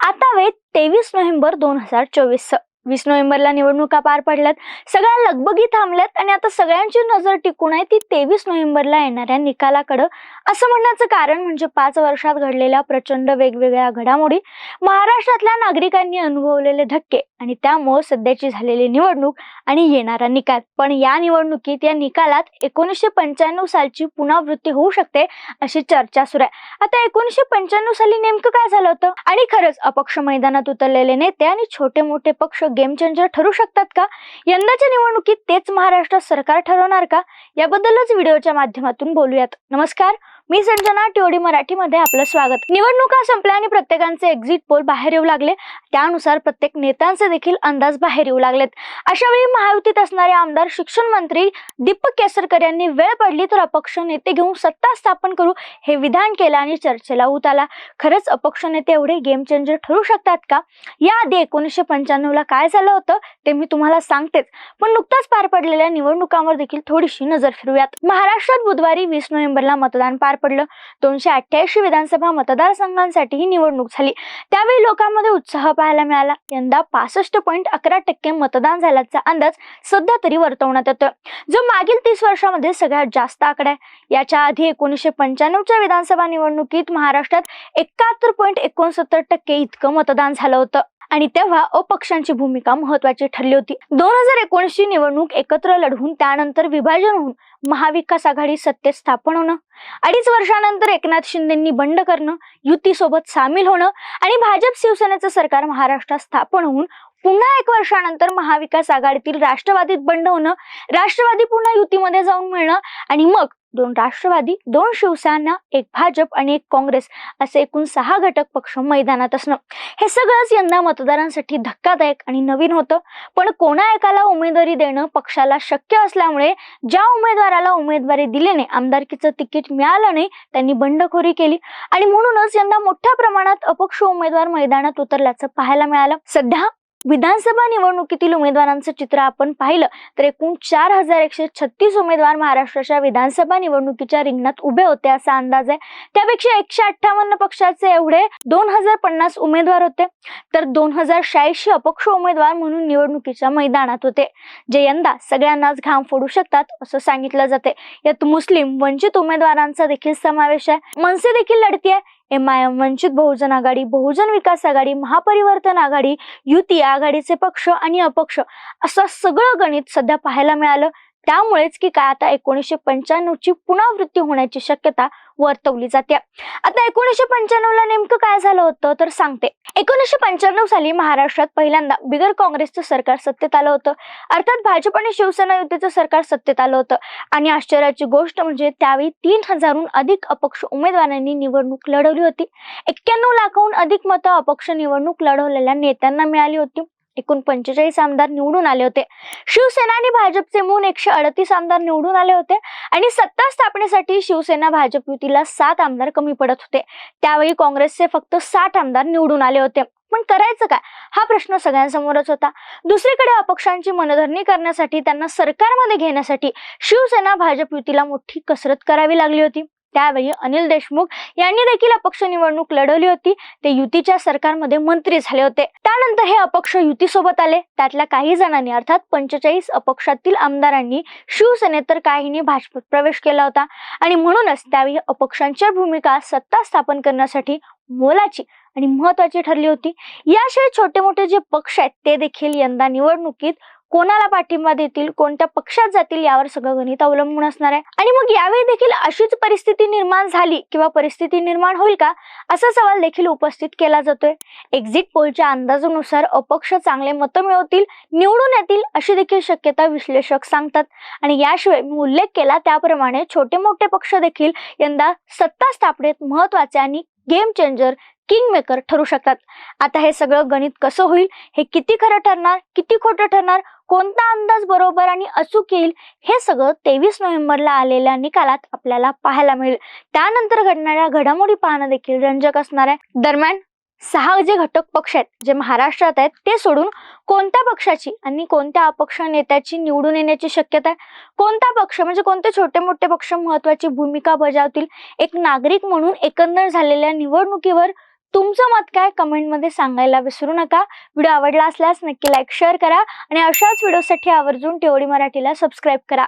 आता वेळ तेवीस नोव्हेंबर दोन हजार चोवीस वीस नोव्हेंबरला निवडणुका पार पडल्यात. सगळ्या लगबगी थांबल्यात आणि आता सगळ्यांची नजर टिकून आहे ती तेवीस नोव्हेंबरला येणाऱ्या निकालाकडं. असं म्हणण्याचं कारण म्हणजे पाच वर्षात घडलेल्या प्रचंड वेगवेगळ्या घडामोडी महाराष्ट्रातल्या नागरिकांनी अनुभवलेले धक्के आणि त्यामुळे सध्याची झालेली निवडणूक आणि येणारा निकाल. पण या निवडणुकीत या निकालात एकोणीसशे पंच्याण्णव सालची पुनरावृत्ती होऊ शकते अशी चर्चा सुरू आहे. आता एकोणीसशे पंच्याण्णव साली नेमकं काय झालं होतं? आणि खरंच अपक्ष मैदानात उतरलेले नेते आणि छोटे मोठे पक्ष गेम चेंजर ठरू शकतात का? यंदाच्या निवडणुकीत तेच महाराष्ट्रात सरकार ठरवणार का? याबद्दलच व्हिडिओच्या माध्यमातून बोलूयात. नमस्कार मी संजना टिओडी मराठीमध्ये आपलं स्वागत. निवडणुका संपल्या आणि प्रत्येकांचे एक्झिट पोल बाहेर येऊ लागले. त्यानुसार प्रत्येक नेत्यांचे देखील अंदाज बाहेर येऊ लागलेत. अशा वेळी महायुतीत असणारे आमदार शिक्षण मंत्री दीपक केसरकर यांनी वेळ पडली तर अपक्ष नेते घेऊन सत्ता स्थापन करू हे विधान केलं आणि चर्चेला उत आला. खरंच अपक्ष नेते एवढे गेम चेंजर ठरू शकतात का? याआधी एकोणीसशे पंच्याण्णव ला काय काय झालं होतं ते मी तुम्हाला सांगतेच. पण नुकताच पार पडलेल्या निवडणुकांवर देखील थोडीशी नजर फिरूयात. महाराष्ट्रात बुधवारी वीस नोव्हेंबरला मतदान पार पडलं. दोनशे अठ्ठ्याऐंशी विधानसभा मतदारसंघांसाठी ही निवडणूक झाली. त्यावेळी लोकांमध्ये उत्साह पाहायला मिळाला. यंदा पासष्ट पॉईंट अकरा टक्के मतदान झाल्याचा अंदाज सध्या तरी वर्तवण्यात येतोय. जो मागील तीस वर्षामध्ये सगळ्यात जास्त आकडा आहे. याच्या आधी एकोणीसशे पंच्याण्णवच्या विधानसभा निवडणुकीत महाराष्ट्रात एकाहत्तर पॉईंट एकोणसत्तर टक्के इतकं मतदान झालं होतं. आणि तेव्हा अपक्षांची भूमिका महत्वाची ठरली होती. दोन हजार एकोणीसची निवडणूक एकत्र लढवून त्यानंतर विभाजन होऊन महाविकास आघाडी सत्तेत स्थापन होणं अडीच वर्षानंतर एकनाथ शिंदेंनी बंड करणं युतीसोबत सामील होणं आणि भाजप शिवसेनेचं सरकार महाराष्ट्रात स्थापन होऊन पुन्हा एक वर्षानंतर महाविकास आघाडीतील राष्ट्रवादीत बंड होणं राष्ट्रवादी पुन्हा युतीमध्ये जाऊन मिळणं आणि मग दोन राष्ट्रवादी दोन शिवसेना एक भाजप आणि एक काँग्रेस असे एकूण सहा घटक पक्ष मैदानात असणं. हे सगळंच यंदा मतदारांसाठी धक्कादायक आणि नवीन होतं. पण कोणा एकाला उमेदवारी देणं पक्षाला शक्य असल्यामुळे ज्या उमेदवाराला उमेदवारी दिल्याने आमदारकीचं तिकीट मिळालं नाही त्यांनी बंडखोरी केली. आणि म्हणूनच यंदा मोठ्या प्रमाणात अपक्ष उमेदवार मैदानात उतरल्याचं पाहायला मिळालं. सध्या विधानसभा निवडणुकीतील उमेदवारांचं चित्र आपण पाहिलं तर एकूण चार हजार एकशे छत्तीस उमेदवार महाराष्ट्राच्या विधानसभा निवडणुकीच्या रिंगणात उभे होते असा अंदाज आहे. त्यापेक्षा एकशे अठ्ठावन्न पक्षाचे एवढे दोन हजार पन्नास उमेदवार होते. तर दोन हजार शहाऐंशी अपक्ष उमेदवार म्हणून निवडणुकीच्या मैदानात होते. जे यंदा सगळ्यांनाच घाम फोडू शकतात असं सांगितलं जाते. यात मुस्लिम वंचित उमेदवारांचा देखील समावेश आहे. मनसे देखील लढती आहे M I M Vanchit Bahujan Aghadi Bahujan Vikas Aghadi Mahaparivartan Aghadi युती आघाडीचे पक्ष आणि अपक्ष असं सगळं गणित सध्या पाहायला मिळालं. त्यामुळेच की काय आता एकोणीसशे पंच्याण्णव ची पुनरावृत्ती होण्याची शक्यता वर्तवली जाते. आता एकोणीसशे पंच्याण्णव ला नेमकं काय झालं होतं? तर सांगते. एकोणीसशे पंच्याण्णव साली महाराष्ट्रात पहिल्यांदा बिगर काँग्रेसचं सरकार सत्तेत आलं होतं. अर्थात भाजप आणि शिवसेना युतीचं सरकार सत्तेत आलं होतं. आणि आश्चर्याची गोष्ट म्हणजे त्यावेळी तीन हजारहून अधिक अपक्ष उमेदवारांनी निवडणूक लढवली होती. एक्क्याण्णव लाखाहून अधिक मतं अपक्ष निवडणूक लढवलेल्या नेत्यांना मिळाली होती. एकूण पंचेचाळीस आमदार निवडून आले होते. शिवसेना आणि भाजपचे म्हणून एकशे अडतीस आमदार निवडून आले होते आणि सत्ता स्थापनेसाठी शिवसेना भाजप युतीला सात आमदार कमी पडत होते. त्यावेळी काँग्रेसचे फक्त साठ आमदार निवडून आले होते. पण करायचं काय? हा प्रश्न सगळ्यांसमोरच होता. दुसरीकडे अपक्षांची मनधरणी करण्यासाठी त्यांना सरकारमध्ये घेण्यासाठी शिवसेना भाजप युतीला मोठी कसरत करावी लागली होती. त्यावेळी अनिल देशमुख यांनी देखील अपक्ष निवडणूक लढवली होती. ते युतीच्या सरकारमध्ये मंत्री झाले होते. त्यानंतर हे अपक्ष युतीसोबत आले. त्यातल्या काही जणांनी अर्थात पंचेचाळीस अपक्षातील आमदारांनी शिवसेनेत तर काहींनी भाजपत प्रवेश केला होता. आणि म्हणूनच त्यावेळी अपक्षांच्या भूमिका सत्ता स्थापन करण्यासाठी मोलाची आणि महत्वाची ठरली होती. याशिवाय छोटे मोठे जे पक्ष आहेत ते देखील यंदा निवडणुकीत कोणाला पाठिंबा देतील कोणत्या पक्षात जातील यावर सगळं गणित अवलंबून असणार आहे. आणि मग यावेळी देखील अशीच परिस्थिती निर्माण झाली किंवा परिस्थिती निर्माण होईल का असा सवाल देखील उपस्थित केला जातोय. एक्झिट पोलच्या अंदाजानुसार अपक्ष चांगले मतं मिळवतील निवडून येतील अशी देखील शक्यता विश्लेषक सांगतात. आणि याशिवाय मी उल्लेख केला त्याप्रमाणे छोटे मोठे पक्ष देखील यंदा सत्ता स्थापनेत महत्त्वाचे आणि गेम चेंजर किंग मेकर ठरू शकतात. आता हे सगळं गणित कसं होईल? हे किती खरं ठरणार? किती खोटं ठरणार? कोणता अंदाज बरोबर आणि अचूक येईल? हे सगळं तेवीस नोव्हेंबरला आलेल्या निकालात आपल्याला पाहायला मिळेल. त्यानंतर घडणाऱ्या घडामोडी पाहणं देखील रंजक असणार आहे. दरम्यान सहा जे घटक पक्ष आहेत जे महाराष्ट्रात आहेत ते सोडून कोणत्या पक्षाची आणि कोणत्या अपक्ष नेत्याची निवडून येण्याची शक्यता आहे? कोणता पक्ष म्हणजे कोणते छोटे मोठे पक्ष महत्वाची भूमिका बजावतील? एक नागरिक म्हणून एकंदर झालेल्या निवडणुकीवर तुमचं मत काय? कमेंटमध्ये सांगायला विसरू नका. व्हिडिओ आवडला असल्यास नक्की लाईक शेअर करा आणि अशाच व्हिडिओसाठी आवर्जून टेवडी मराठीला सबस्क्राईब करा.